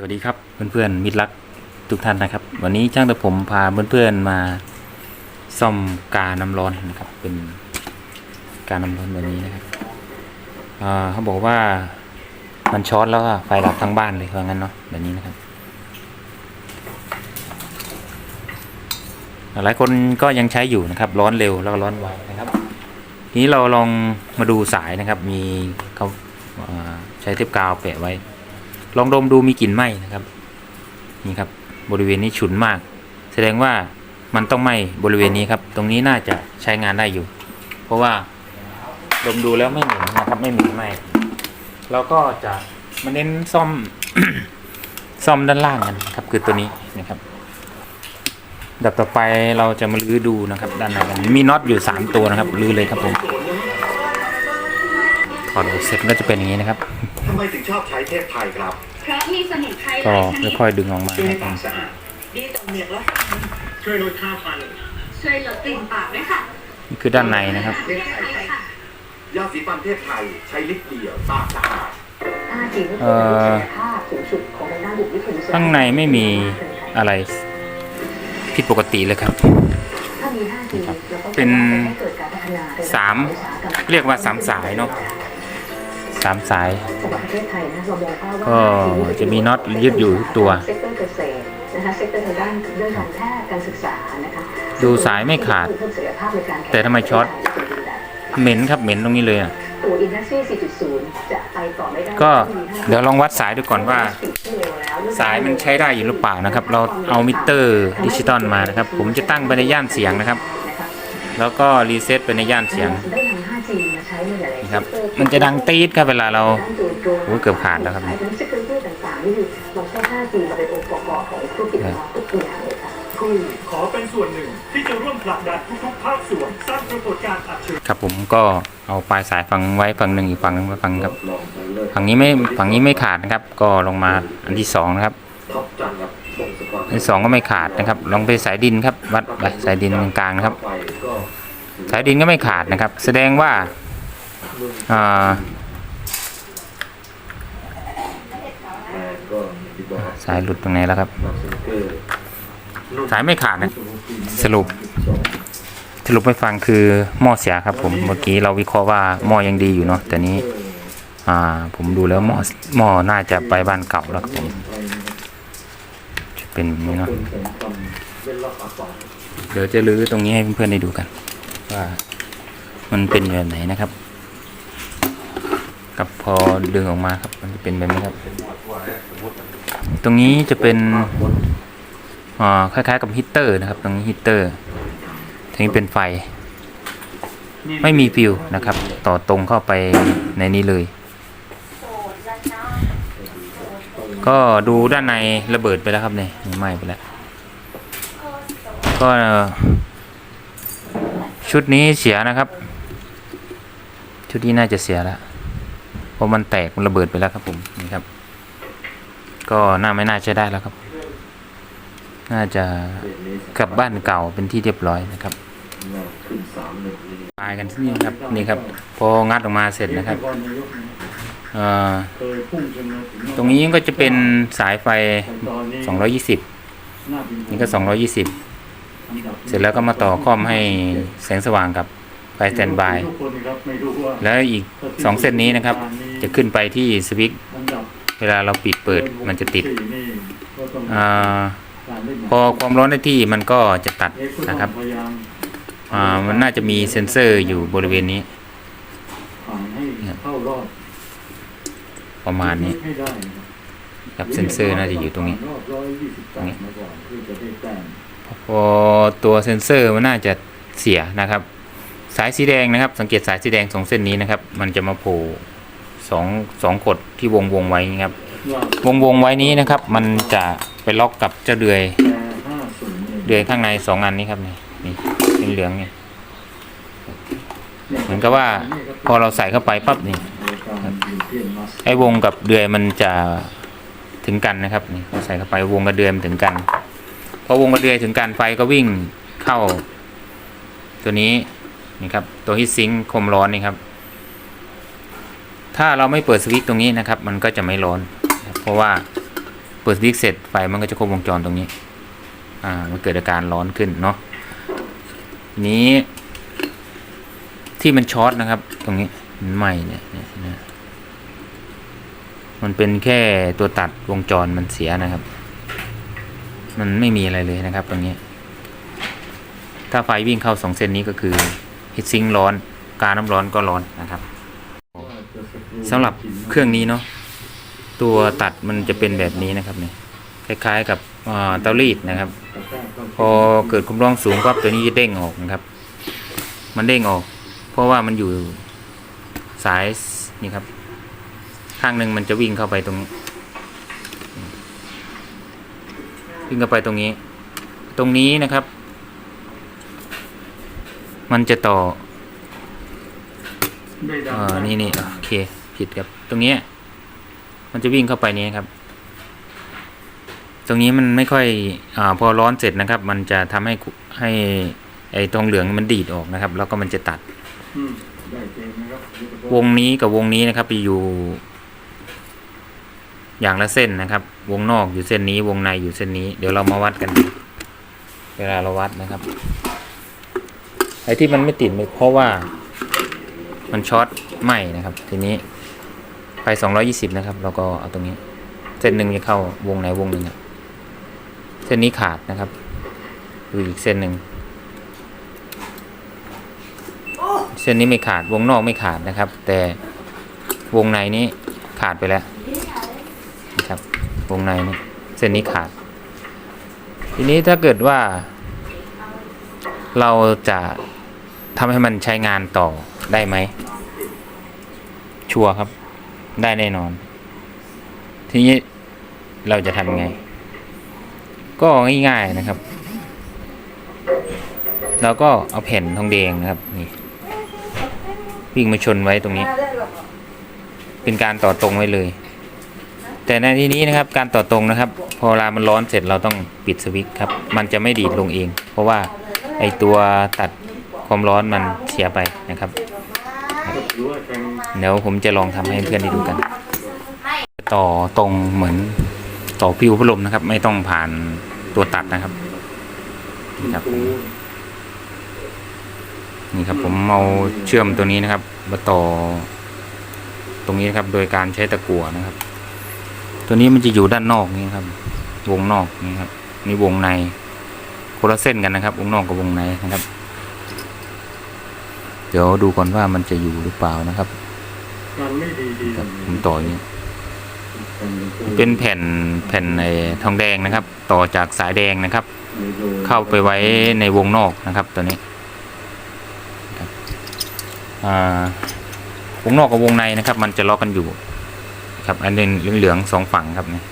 สวัสดีครับเพื่อนๆมิตรรักทุกท่านนะครับ วันนี้ช่างแต่ผมพาเพื่อนๆมาซ่อมกาน้ำร้อนนะครับ เป็นกาน้ำร้อนแบบนี้นะครับเขาบอกว่ามันช็อตแล้วก็ไฟดับทั้งบ้านเลยว่างั้นเนาะแบบนี้นะครับหลายคนก็ยังใช้อยู่นะครับ ร้อนเร็วแล้วก็ร้อนไวนะครับ ทีนี้เราลองมาดูสายนะครับ มีเขาอ่าใช้เทปกาวแปะไว้ ลองดมดูมีกลิ่นไหม้นะครับ นี่ครับ บริเวณนี้ฉุนมาก แสดงว่ามันต้องไหม้บริเวณนี้ครับ ตรงนี้น่าจะใช้งานได้อยู่ เพราะว่าดมดูแล้วไม่เหม็นนะครับไม่เหม็นไหม้เราก็จะมาเน้นซ่อมซ่อมด้านล่างกันนะครับ คือตัวนี้นะครับดับต่อไปเราจะมาลื้อดูนะครับ ด้านในกันมีน็อตอยู่สามตัวนะครับลื้อเลยครับผมถอดออกเสร็จก็จะเป็นอย่างนี้นะครับทำไมถึงชอบใช้เทพไทยครับ เพราะมีสมุนไพรหก็ลายชนิดค่อยๆดึงออกมาช่วยคให้รับปากสะอาดดีต่อเหนียกและช่วยลดค่าฟัน ช่วยลดกลิ่นปากด้วยค่ะนี่คือด้านในนะครับ เทพไทย ค่ะยาสีฟันเทพไทยใช้ลิตรเดียวปากสะอาด เอ่อข้างในไม่มีอะไรผิดปกติเลยครับ เป็นสามเรียกว่าสามสายเนาะ สามสาย ก็จะมีน็อตยึดอยู่ทุกตัวเซกเตอร์เกษตรนะคะเซกเตอร์ทางด้านเรื่องการแพทย์การศึกษานะคะดูสายไม่ขาดเพิ่มศักยภาพในการแต่ทำไมช็อตเหม็นครับเหม็นตรงนี้เลยอะตัวอินดัสทรี4.0จะไปต่อไม่ได้ก็เดี๋ยวลองวัดสายดูก่อนว่า สายมันใช้ได้อยู่หรือเปล่านะครับ เราเอามิเตอร์ดิจิตอลมานะครับ ผมจะตั้งไปในย่านเสียงนะครับ แล้วก็รีเซ็ตไปในย่านเสียง นหลายๆนี่ครับเซกเตอมันจะดังตี๊ดครับเวลาเราด้านตัวโดรนโอ้ยเกือบขาดแล้วครับทั้ง security ต่างๆนี่คือเราใช้ 5G มาเป็นองค์ประกอบของธุรกิจของเราทุกอย่างเลยค่ะครูขอเป็นส่วนหนึ่งที่จะร่วมผลักดันทุกๆภาคส่วนสร้างปรากฏการณ์อัจฉริยะครับผมก็เอาปลายสายฝังไว้ฝั่งหนึ่งอีกฝั่งหนึงไว้ฝั่งครับฝั่งนี้ไม่ฝั่งนี้ไม่ขาดนะครับ ก็ลงมาอันที่สองนะครับท็อปจังครับส่งสปอนอันที่สองก็ไม่ขาดนะครับ ลองไปสายดินครับ วัดไปสายดินกลางๆนะครับไปก็สายดินก็ไม่ขาดนะครับ แสดงว่า อ่าแม่ก็ที่บอกสายหลุดตรงไหนแล้วครับว่าซิงเกอร์สายไม่ขาดนะ สรุป สรุปให้ฟังคือหม้อเสียครับ ผมเมื่อกี้เราวิเคราะห์ว่าหม้อยังดีอยู่เนาะแต่นี้ อ่า ผมดูแล้วหม้อหม้อน่าจะไปบ้านเก่าแล้วครับผมจะเป็นอย่างนี้เนาะคนผมทำเล่นรอบอากาศเดี๋ยวจะรื้อตรงนี้ให้เพื่อนๆได้ดูกัน ว่า มันเป็นแบบไหนนะครับ กับพอดึงออกมาครับ มันจะเป็นแบบนี้ครับ ตรงนี้จะเป็นอ่าคล้ายๆกับฮีตเตอร์นะครับ ตรงนี้ฮีตเตอร์ตรงนี้เป็นไฟ ไม่มีฟิวนะครับ ต่อตรงเข้าไปในนี้เลย ก็ดูด้านในระเบิดไปแล้วครับเนี่ยไหม้ไปแล้ว ก็ชุดนี้เสียนะครับ ชุดนี้น่าจะเสียแล้ว เพราะมันแตกมันระเบิดไปแล้วครับผมนี่ครับ ก็น่าไม่น่าใช้ได้แล้วครับ น่าจะกลับบ้านเก่าเป็นที่เรียบร้อยนะครับตายกันที่นี่ครับนี่ครับ พองัดออกมาเสร็จนะครับเอ่อตรงนี้ก็จะเป็นสายไฟตอนนี้220น่าเป็นห่วงนี่ก็ 220อันดับเสร็จแล้วก็มาต่อคอมให้แสงสว่างกับ ไฟสแตนบายทุกคนครับไม่รู้ว่าแล้วอีก 2 เส้นนี้นะครับ จะขึ้นไปที่สวิตช์อันดับเวลาเราปิดเปิดมันจะติดสี่นี่ก็ต้องอาการเล่นพอความร้อนได้ที่มันก็จะตัดเอ็กซ์ก็นะครับพยายามอ่ามันน่าจะมีเซ็นเซอร์อยู่บริเวณนี้ผ่านให้เข้ารอบประมาณนี้ให้ได้นะครับครับเซ็นเซอร์น่าจะอยู่ตรงนี้รอบร้อยยี่สิบแปดมาก่อนเพื่อจะได้แต้มพอตัวเซ็นเซอร์มันน่าจะเสียนะครับ สายสีแดงนะครับ สังเกตสายสีแดงสองเส้นนี้นะครับ มันจะมาโผล่สองสองกดที่วงวงไว้นะครับ วงวงไว้นี้นะครับ มันจะไปล็อกกับเจ้าเดือยเดือยข้างในสองอันนี้ครับนี่นี่เป็นเหลืองนี่เหมือนกับว่าพอเราใส่เข้าไปปั๊บนี่ไอ้วงกับเดือยมันจะถึงกันนะครับนี่ใส่เข้าไปวงกับเดือยมันถึงกันพอวงกับเดือยถึงกันไฟก็วิ่งเข้า ตัวนี้ นี่ครับตัวฮีทซิงค์คมร้อนนี่ครับ ถ้าเราไม่เปิดสวิตช์ตรงนี้นะครับ มันก็จะไม่ร้อน เพราะว่าเปิดสวิตช์เสร็จไฟมันก็จะครบวงจรตรงนี้ อ่า มันเกิดอาการร้อนขึ้นเนาะนี้ ที่มันช็อตนะครับ ตรงนี้มันไหมเนี่ยเนี่ยเนี่ยมันเป็นแค่ตัวตัดวงจรมันเสียนะครับ มันไม่มีอะไรเลยนะครับ ตรงนี้ ถ้าไฟวิ่งเข้าสองเส้นนี้ก็คือ ตซิงร้อน การน้ำร้อนก็ร้อนนะครับสำหรับเครื่องนี้เนาะตัวตัดมันจะเป็นแบบนี้นะครับเนี่ยคล้ายๆกับเตารีดนะครับ พอเกิดความร้อนสูงปั๊บตัวนี้จะเด้งออกนะครับ มันเด้งออก เพราะว่ามันอยู่สายนี่ครับ ข้างหนึ่งมันจะวิ่งเข้าไปตรงนี้วิ่งเข้าไปตรงนี้ ตรงนี้นะครับ มันจะต่อไม่ดัเออนี่นี่โอเค ผิดครับ ตรงเนี้ยมันจะวิ่งเข้าไปนี้ครับ ตรงนี้มันไม่ค่อยอ่าพอร้อนเสร็จนะครับ มันจะทำให้คุให้ไอ้ทองเหลืองมันดีดออกนะครับ แล้วก็มันจะตัดอืมได้เกมนะครับวงนี้กับวงนี้นะครับไปอยู่ อย่างละเส้นนะครับ วงนอกอยู่เส้นนี้ วงในอยู่เส้นนี้ เดี๋ยวเรามาวัดกันดูเวลาเราวัดนะครับไอ้ที่มันไม่ติดเพราะว่ามันช็อตไหมนะครับ ทีนี้ไฟ220 นะครับ เราก็เอาตรงนี้ เส้นหนึ่งจะเข้าวงไหนวงหนึ่งเส้นนี้ขาดนะครับดูอีกเส้นหนึ่งเส้นนี้ไม่ขาดวงนอกไม่ขาดนะครับ แต่วงในนี้ขาดไปแล้วนะครับวงในนี้เส้นนี้ขาด ทีนี้ถ้าเกิดว่า เราจะ ทำให้มันใช้งานต่อได้ไหม ชัวร์ครับ ได้แน่นอน ทีนี้เราจะทำยังไง ก็ง่ายๆนะครับเราก็เอาแผ่นทองแดงนะครับนี่วิ่งมาชนไว้ตรงนี้ เป็นการต่อตรงไว้เลย แต่ในที่นี้นะครับการต่อตรงนะครับ พอเวลามันร้อนเสร็จเราต้องปิดสวิตช์ครับ มันจะไม่ดีดลงเอง เพราะว่าไอตัวตัด ความร้อนมันเสียไปนะครับ เดี๋ยวผมจะลองทำให้เพื่อนได้ดูกัน ต่อตรงเหมือนต่อพิวพัดลมนะครับ ไม่ต้องผ่านตัวตัดนะครับนี่ครับนี่ครับผมเอาเชื่อมตัวนี้นะครับมาต่อตรงนี้นะครับ โดยการใช้ตะกั่วนะครับ ตัวนี้มันจะอยู่ด้านนอกนี่ครับ วงนอกนี่ครับนี่วงในคนละเส้นกันนะครับ วงนอกกับวงในนะครับ เดี๋ยวดูก่อนว่ามันจะอยู่หรือเปล่านะครับมันไม่ดีดีครับผมต่ออย่างนี้เป็นแผ่นแผ่นไอ้ทองแดงนะครับ ต่อจากสายแดงนะครับ เข้าไปไว้ในวงนอกนะครับตัวนี้ครับอ่าวงนอกกับวงในนะครับ มันจะล็อกกันอยู่ ครับ อันหนึงเหลืองๆสองฝั่งครับนี่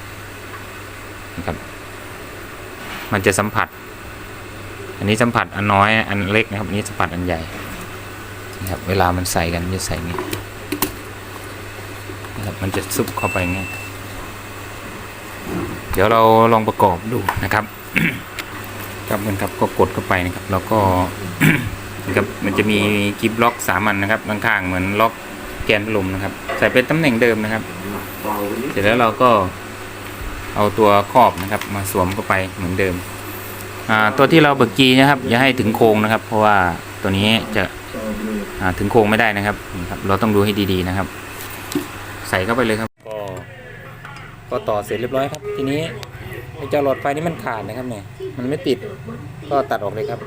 นะครับ มันจะสัมผัส อันนี้สัมผัสอันน้อยอันเล็กนะครับอันนี้สัมผัสอันใหญ่ นะครับเวลามันใส่กันจะใส่อย่างนี้นะครับมันจะซุบเข้าไปอย่างนี้เดี๋ยวเราลองประกอบดูนะครับครับมันครับก็กดเข้าไปนะครับ แล้วก็นะครับมันจะมีกิฟล็อกสามันนะครับข้างๆเหมือนล็อกแกนพัดลมนะครับ ใส่เป็นตำแหน่งเดิมนะครับ เสร็จแล้วเราก็เอาตัวครอบนะครับ มาสวมเข้าไปเหมือนเดิมตัวที่เราเบิกกีนะครับอย่าให้ถึงโค้งนะครับ เพราะว่าตัวนี้จะ ถึงโค้งไม่ได้นะครับนี่ครับ เราต้องดูให้ดีๆนะครับ ใส่เข้าไปเลยครับ ก็ก็ต่อเสร็จเรียบร้อยครับ ทีนี้ไอ้เจ้าหลอดไฟนี่มันขาดนะครับเนี่ยมันไม่ติดก็ตัดออกเลยครับ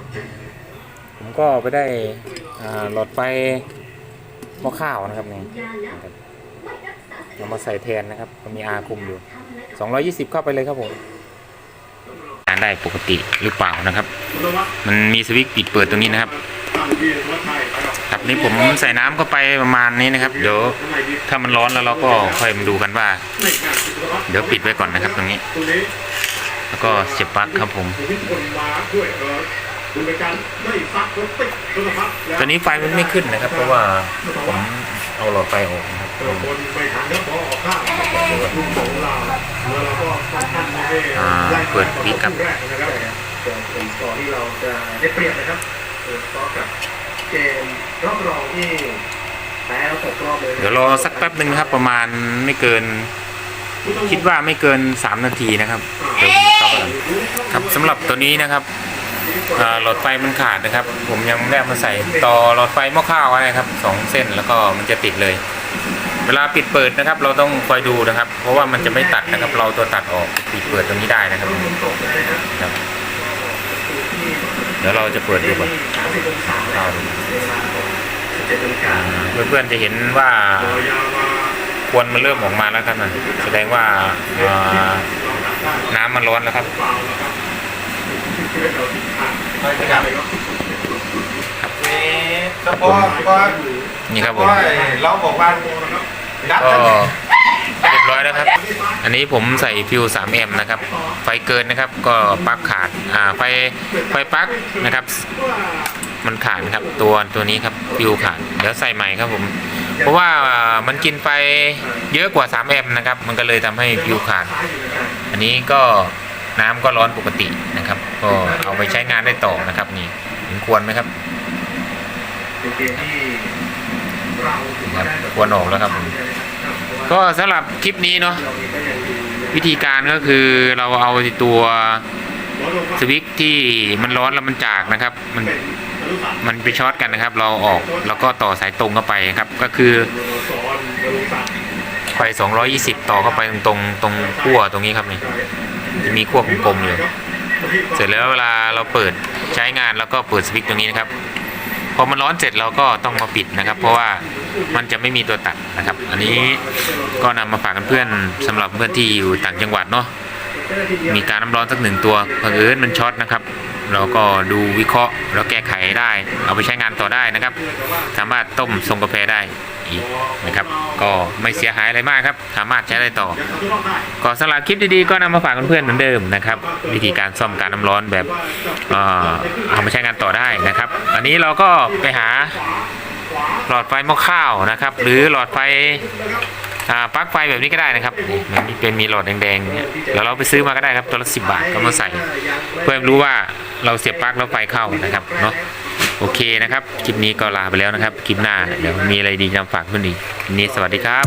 ผมก็ไปได้อ่าหลอดไฟหม้อข้าวนะครับเนี่ยนะครับเอามาใส่แทนนะครับก็มีอาคุมอยู่ 220 เข้าไปเลยครับผมงานได้ปกติหรือเปล่านะครับคุณวัฒน์มันมีสวิตช์ปิดเปิดตรงนี้นะครับ ครับบนี่ผมใส่น้ำเข้าไปประมาณนี้นะครับ เดี๋ยวถ้ามันร้อนแล้วเราก็ค่อยมาดูกันว่า เดี๋ยวปิดไว้ก่อนนะครับ ตรงนี้ แล้วก็เสียบปลั๊กครับผมตอนนี้ไฟมันไม่ขึ้นนะครับ เพราะว่าผมเอาหลอดไฟออกนะครับเออคนไปทางเนื้อพอออกข้างลุงของเราแล้วเราก็ตั้งท่านไม่ได้อ่าไล่เปิดปิดครับแรกนะครับเป็นก่อนที่เราจะได้เปรียบนะครับเปิดต่อกับ เกมรอบรองที่แพ้แล้วตกรอบเลยเดี๋ยวรอสักแป๊บหนึ่งครับ ประมาณไม่เกิน คิดว่าไม่เกิน 3 นาทีนะครับเดี๋ยวผมเข้าไปครับสำหรับตัวนี้นะครับอ่าหลอดไฟมันขาดนะครับ ผมยังไม่ได้เอามาใส่ต่อหลอดไฟหม้อข้าวไว้นะครับสองเส้นแล้วก็มันจะติดเลย เวลาปิดเปิดนะครับ เราต้องคอยดูนะครับ เพราะว่ามันจะไม่ตัดนะครับ เราตัวตัดออกปิดเปิดตรงนี้ได้นะครับครับ ดี๋ยวเราจะเปิดดูก่อนสามสิบองศาเอาดูเวลาตกสิบเจ็ดนาฬิกาเพื่อนๆจะเห็นว่าควนมันเริ่มออกมาแล้วครับนะแสดงว่าอ่าน้ำมันร้อนแล้วครับเฉพาะว่านี่ครับผมว่าเราบอกว่าดับก็เรียบร้อยแล้วครับ อันนี้ผมใส่ฟิว 3M นะครับ ไฟเกินนะครับ ก็ปลั๊กขาด อ่า ไฟ ไฟปลั๊กนะครับ มันขาดนะครับ ตัว ตัวนี้ครับ ฟิวขาด เดี๋ยวใส่ใหม่ครับผม เพราะว่ามันกินไฟเยอะกว่า 3M นะครับ มันก็เลยทำให้ฟิวขาด อันนี้ก็น้ำก็ร้อนปกตินะครับ ก็เอาไปใช้งานได้ต่อนะครับนี่เห็นควรไหมครับเป็นเกมที่เราถือคว่ารับได้ควรออกแล้วครับผม ก็สำหรับคลิปนี้เนาะวิธีการก็คือเราเอาตัวสวิตช์ที่มันร้อนแล้วมันจากนะครับ มันมันไปช็อตกันนะครับ เราออกแล้วก็ต่อสายตรงเข้าไปครับ ก็คือไฟ220 ต่อเข้าไปตรงตรงขั้วตรงนี้ครับนี่จะมีขั้วกลมๆอยู่เสร็จแล้วเวลาเราเปิดใช้งานแล้วก็เปิดสวิตช์ตรงนี้นะครับพอมันร้อนเสร็จเราก็ต้องมาปิดนะครับ เพราะว่า มันจะไม่มีตัวตัดนะครับ อันนี้ก็นำมาฝากเพื่อนๆสำหรับเพื่อนที่อยู่ต่างจังหวัดเนาะมีการน้ำร้อนสักหนึ่งตัวเผอิญมันช็อตนะครับเราก็ดูวิเคราะห์แล้วแก้ไขได้ เอาไปใช้งานต่อได้นะครับ สามารถต้มทรงกาแฟได้อีกนะครับ ก็ไม่เสียหายอะไรมากครับ สามารถใช้ได้ต่อ ก็สำหรับคลิปดีๆก็นำมาฝากเพื่อนๆเหมือนเดิมนะครับ วิธีการซ่อมการน้ำร้อนแบบเอ่อเอามาใช้งานต่อได้นะครับ อันนี้เราก็ไปหา หลอดไฟหม้อข้าวนะครับ หรือหลอดไฟอ่าปลั๊กไฟแบบนี้ก็ได้นะครับนี่มันมีเป็นมีหลอดแดงๆเนี่ยแล้วเราไปซื้อมาก็ได้ครับตัวละสิบบาทก็มาใส่ เพื่อรู้ว่าเราเสียบปลั๊กแล้วไฟเข้านะครับเนาะโอเคนะครับ คลิปนี้ก็ลาไปแล้วนะครับ คลิปหน้าเดี๋ยวมีอะไรดีนำฝากเพื่อนอีกนี้สวัสดีครับ